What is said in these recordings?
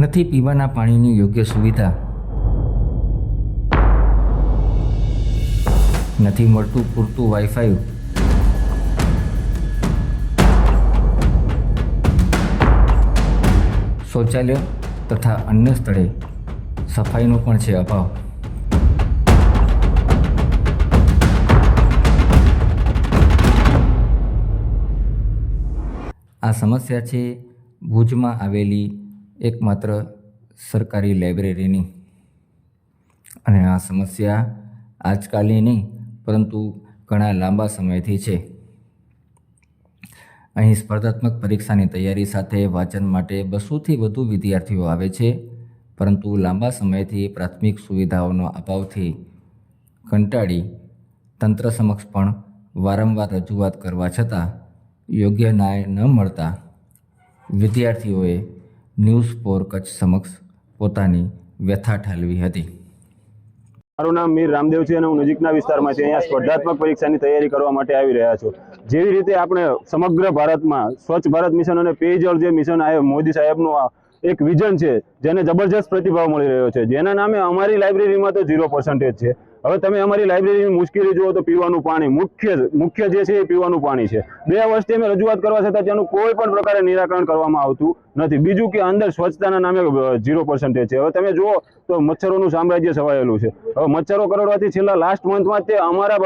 નથી પીવાના પાણીની યોગ્ય સુવિધા. નથી મળતું પૂરતું વાઈફાઈ શૌચાલય તથા અન્ય સ્થળે સફાઈનો પણ છે અભાવ. આ સમસ્યા છે ભુજમાં આવેલી એકમાત્ર સરકારી લાઇબ્રેરીની અને આ સમસ્યા આજકાલની નહીં, પરંતુ ઘણા લાંબા સમયથી છે. અહીં સ્પર્ધાત્મક પરીક્ષાની તૈયારી સાથે વાંચન માટે બસોથી વધુ વિદ્યાર્થીઓ આવે છે, પરંતુ લાંબા સમયથી પ્રાથમિક સુવિધાઓનો અભાવથી કંટાળી તંત્ર સમક્ષ પણ વારંવાર રજૂઆત કરવા છતાં યોગ્ય ન્યાય ન મળતા વિદ્યાર્થીઓએ ન્યૂઝ ફોર કચ્છ સમક્ષ પોતાની વ્યથા ઠાલવી હતી. મારું નામ મીર રામદેવ છે અને હું નજીકના વિસ્તારમાંથી અહીંયા સ્પર્ધાત્મક પરીક્ષાની તૈયારી કરવા માટે આવી રહ્યા છું. જેવી રીતે આપણે સમગ્ર ભારતમાં સ્વચ્છ ભારત મિશન અને પેયજળ જે મિશન આવ્યો મોદી સાહેબનું એક વિઝન છે, જેને જબરજસ્ત પ્રતિભાવ મળી રહ્યો છે. જેના નામે અમારી લાઇબ્રેરીમાં તો ઝીરો પર્સન્ટેજ છે. હવે તમે અમારી લાઇબ્રેરીની મુશ્કેલી જુઓ તો પીવાનું પાણી મુખ્ય મુખ્ય જે છે એ પીવાનું પાણી છે. બે વર્ષથી અમે રજૂઆત કરવા છતાં તેનું કોઈ પણ પ્રકારે નિરાકરણ કરવામાં આવતું નથી. બીજું કે અંદર સ્વચ્છતાના નામે ઝીરો પર્સન્ટેજ છે. હવે તમે જુઓ તો મચ્છરોનું સામ્રાજ્ય છવાયેલું છે. હવે મચ્છરો કરડવાથી છેલ્લા લાસ્ટ મંથમાં તે અમારા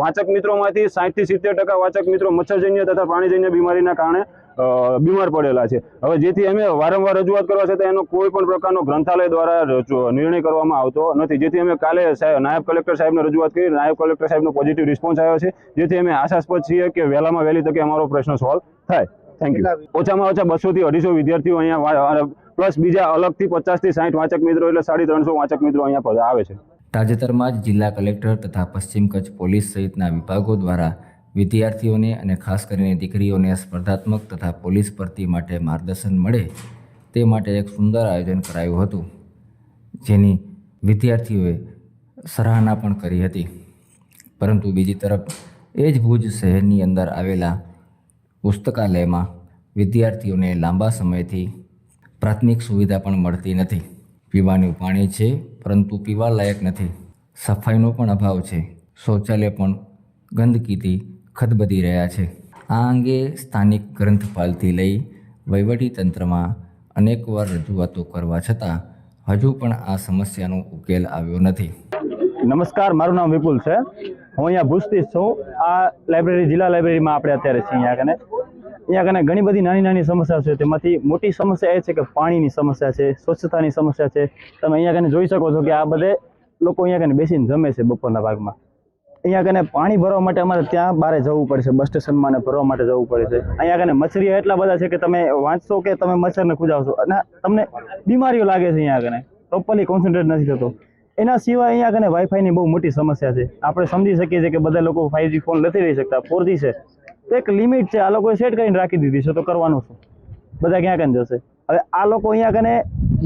વાચક મિત્રોમાંથી સાઠથી સિત્તેર ટકા વાચક મિત્રો મચ્છરજન્ય તથા પ્રાણીજન્ય બીમારીના કારણે બીમાર પડેલા છે. હવે જેથી અમે વારંવાર રજૂઆત કરવા છતાં એનો કોઈ પણ પ્રકારનો ગ્રંથાલય દ્વારા નિર્ણય કરવામાં આવતો નથી. જેથી અમે કાલે નાયબ કલેક્ટર સાહેબને રજૂઆત કરી, નાયબ કલેક્ટર સાહેબનો પોઝિટિવ રિસ્પોન્સ આવ્યો છે. જેથી અમે આશાસ્પદ છીએ કે વહેલામાં વહેલી તકે અમારો પ્રશ્ન સોલ્વ થાય. થેન્ક યુ ઓછામાં ઓછા બસો થી અઢીસો વિદ્યાર્થીઓ અહીંયા પ્લસ બીજા અલગથી પચાસથી સાઠ વાચક મિત્રો એટલે સાડી ત્રણસો વાચક મિત્રો અહીંયા આવે છે. તાજેતરમાં જ જિલ્લા કલેક્ટર તથા પશ્ચિમ કચ્છ પોલીસ સહિતના વિભાગો દ્વારા વિદ્યાર્થીઓને અને ખાસ કરીને દીકરીઓને સ્પર્ધાત્મક તથા પોલીસ ભરતી માટે માર્ગદર્શન મળે તે માટે એક સુંદર આયોજન કરાયું હતું, જેની વિદ્યાર્થીઓએ સરાહના પણ કરી હતી. પરંતુ બીજી તરફ, એ જ ભુજ શહેરની અંદર આવેલા પુસ્તકાલયમાં વિદ્યાર્થીઓને લાંબા સમયથી પ્રાથમિક સુવિધા પણ મળતી નથી. પીવાનું પાણી છે, પરંતુ પીવા લાયક નથી. સફાઈનો પણ અભાવ છે. શૌચાલય પણ ગંદકીથી ખદબદી રહ્યા છે. આ અંગે સ્થાનિક ગ્રંથપાલથી લઈ વહીવટી તંત્રમાં અનેકવાર રજૂઆતો કરવા છતાં હજુ પણ આ સમસ્યાનો ઉકેલ આવ્યો નથી. નમસ્કાર, મારું નામ વિપુલ છે. હું અહીંયા ભૂસ્તી જ છું. આ લાઇબ્રેરી, જિલ્લા લાઇબ્રેરીમાં આપણે અત્યારે છીએ અહીંયા કને. અહીંયા કને ઘણી બધી નાની નાની સમસ્યા છે. તેમાંથી મોટી સમસ્યા એ છે કે પાણીની સમસ્યા છે, સ્વચ્છતાની સમસ્યા છે. તમે અહીંયા કને જોઈ શકો છો કે આ બધે લોકો અહીંયા કને બેસીને જમે છે બપોરના ભાગમાં. અહીંયા કને પાણી ભરવા માટે અમારે ત્યાં બારે જવું પડશે, બસ સ્ટેશનમાં ને ભરવા માટે જવું પડે છે. અહીંયા કને મચ્છરી એટલા બધા છે કે તમે વાંચશો કે તમે મચ્છરને ખુજાવશો. અને તમને બીમારીઓ લાગે છે અહીંયા કને પ્રોપરલી કોન્સન્ટ્રેટ નથી થતો. એના સિવાય અહીંયા કને વાઈફાઈની બહુ મોટી સમસ્યા છે. આપણે સમજી શકીએ છીએ કે બધા લોકો ફાઈવજી ફોન નથી રહી શકતા ફોરજી છે. તો એક લિમિટ છે, આ લોકોએ સેટ કરીને રાખી દીધી છે, તો કરવાનું શું? બધા ક્યાં કને જશે? હવે આ લોકો અહીંયા કને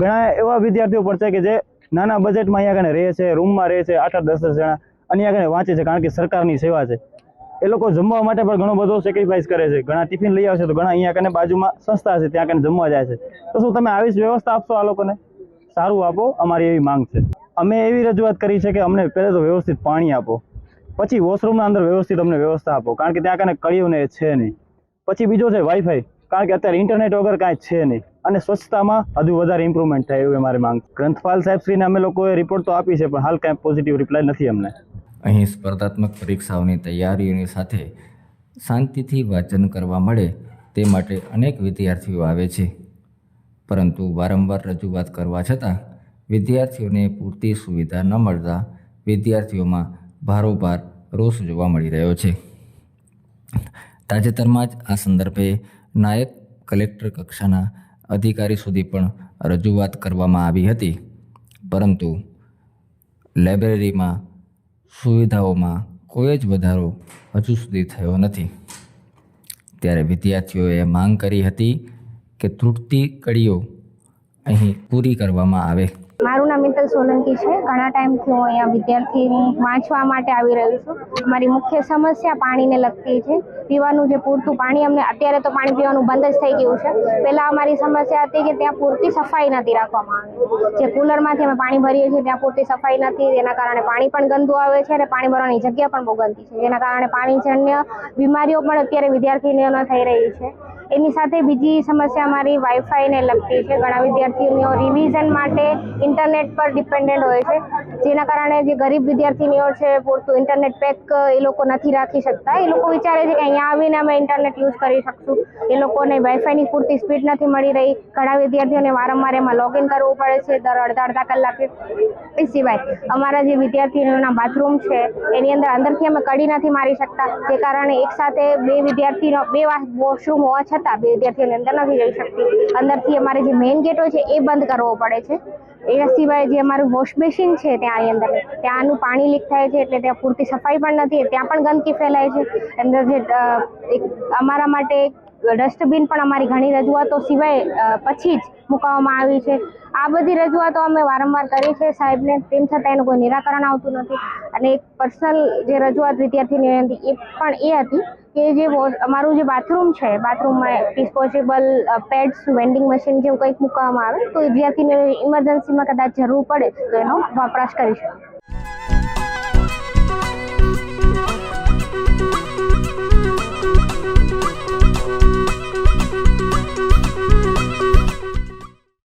ઘણા એવા વિદ્યાર્થીઓ પણ છે કે જે નાના બજેટમાં અહીંયા કને રહે છે રૂમમાં રહે છે, આઠ આઠ દસ દસ જણા. અહીંયા કને વાંચે છે, કારણ કે સરકારની સેવા છે. એ લોકો જમવા માટે પણ ઘણો બધો સેક્રિફાઈસ કરે છે. ઘણા ટિફિન લઈ આવશે તો ઘણા અહીંયા કને બાજુમાં સંસ્થા છે ત્યાં કને જમવા જાય છે. તો શું તમે આવી વ્યવસ્થા આપશો આ લોકોને? સારું આપો, અમારી એવી માંગ છે. અમે એવી રજૂઆત કરી છે કે અમને પહેલાં તો વ્યવસ્થિત પાણી આપો. પછી વોશરૂમના અંદર વ્યવસ્થિત અમને વ્યવસ્થા આપો, કારણ કે ત્યાં કને કળીઓને છે નહીં. પછી બીજો છે વાઈફાઈ કારણ કે અત્યારે ઇન્ટરનેટ વગર કાંઈ છે નહીં. અને સ્વચ્છતામાં હજુ વધારે ઇમ્પ્રુવમેન્ટ થાય એવી અમારી માંગ ગ્રંથપાલ સાહેબશ્રીને અમે લોકોએ રિપોર્ટ તો આપી છે, પણ હાલ કાંઈ પોઝિટિવ રિપ્લાય નથી અમને. અહીં સ્પર્ધાત્મક પરીક્ષાઓની તૈયારીઓની સાથે શાંતિથી વાંચન કરવા મળે તે માટે અનેક વિદ્યાર્થીઓ આવે છે. પરંતુ વારંવાર રજૂઆત કરવા છતાં વિદ્યાર્થીઓને પૂરતી સુવિધા ન મળતા વિદ્યાર્થીઓમાં ભારોભાર રોષ જોવા મળી રહ્યો છે. તાજેતરમાં જ આ સંદર્ભે નાયક કલેક્ટર કક્ષાના અધિકારી સુધી પણ રજૂઆત કરવામાં આવી હતી. પરંતુ લાઇબ્રેરીમાં સુવિધાઓમાં કોઈ જ વધારો હજુ સુધી થયો નથી. ત્યારે વિદ્યાર્થીઓએ માંગ કરી હતી કે તૂટતી કડીઓ અહીં પૂરી કરવામાં આવે. મારું નામ મિત્તલ સોલંકી છે. ઘણા ટાઈમથી હું અહીંયા વિદ્યાર્થીની વાંચવા માટે આવી રહી છું. મારી મુખ્ય સમસ્યા પાણીને લગતી છે. પીવાનું જે પૂરતું પાણી અમને અત્યારે તો પાણી પીવાનું બંધ જ થઈ ગયું છે. પહેલાં અમારી સમસ્યા હતી કે ત્યાં પૂરતી સફાઈ નથી રાખવામાં આવી. જે કુલરમાંથી અમે પાણી ભરીએ છીએ ત્યાં પૂરતી સફાઈ નથી. તેના કારણે પાણી પણ ગંદુ આવે છે અને પાણી ભરવાની જગ્યા પણ બહુ ગંદી છે. જેના કારણે પાણીજન્ય બીમારીઓ પણ અત્યારે વિદ્યાર્થીનીઓને થઈ રહી છે. એની સાથે બીજી સમસ્યા અમારી વાઈફાઈને લગતી છે. ઘણા વિદ્યાર્થીઓ રિવિઝન માટે ઇન્ટરનેટ પર ડિપેન્ડન્ટ હોય છે. જેના કારણે જે ગરીબ વિદ્યાર્થીનીઓ છે, પૂરતું ઇન્ટરનેટ પેક એ લોકો નથી રાખી શકતા. એ લોકો વિચારે છે કે અહીંયા આવીને અમે ઇન્ટરનેટ યુઝ કરી શકશું. એ લોકોને વાઈફાઈની પૂરતી સ્પીડ નથી મળી રહી. ઘણા વિદ્યાર્થીઓને વારંવાર એમાં લોગિન કરવું પડે છે. દર અડધા અડધા કલાકે. એ સિવાય અમારા જે વિદ્યાર્થીઓના બાથરૂમ છે, એની અંદર અંદરથી અમે કડી નથી મારી શકતા. જે કારણે એકસાથે બે વિદ્યાર્થીનો, બે વોશરૂમ હોવા છતાં બે વિદ્યાર્થીઓની અંદર નથી જઈ શકતી. અંદરથી અમારે જે મેઇન ગેટ છે એ બંધ કરવો પડે છે. એ સિવાય જે અમારું વોશ બેસિન છે ત્યાંની અંદર, ત્યાંનું પાણી લીક થાય છે એટલે ત્યાં પૂરતી સફાઈ પણ નથી, ત્યાં પણ ગંદકી ફેલાય છે. અંદર જે એક અમારા માટે ડસ્ટબિન પણ અમારી ઘણી રજૂઆતો સિવાય પછી જ મૂકવામાં આવી છે. આ બધી રજૂઆતો અમે વારંવાર કરી છે સાહેબને, તેમ છતાં એનું કોઈ નિરાકરણ આવતું નથી. અને એક પર્સનલ જે રજૂઆત વિદ્યાર્થીની હતી, એ પણ એ હતી કે જે અમારું જે બાથરૂમ છે, બાથરૂમમાં ડિસ્પોઝેબલ પેડ્સ, વેન્ડિંગ મશીન જેવું કંઈક મૂકવામાં આવે, તો વિદ્યાર્થીને ઇમરજન્સીમાં કદાચ જરૂર પડે, તો એનો વપરાશ કરી શકે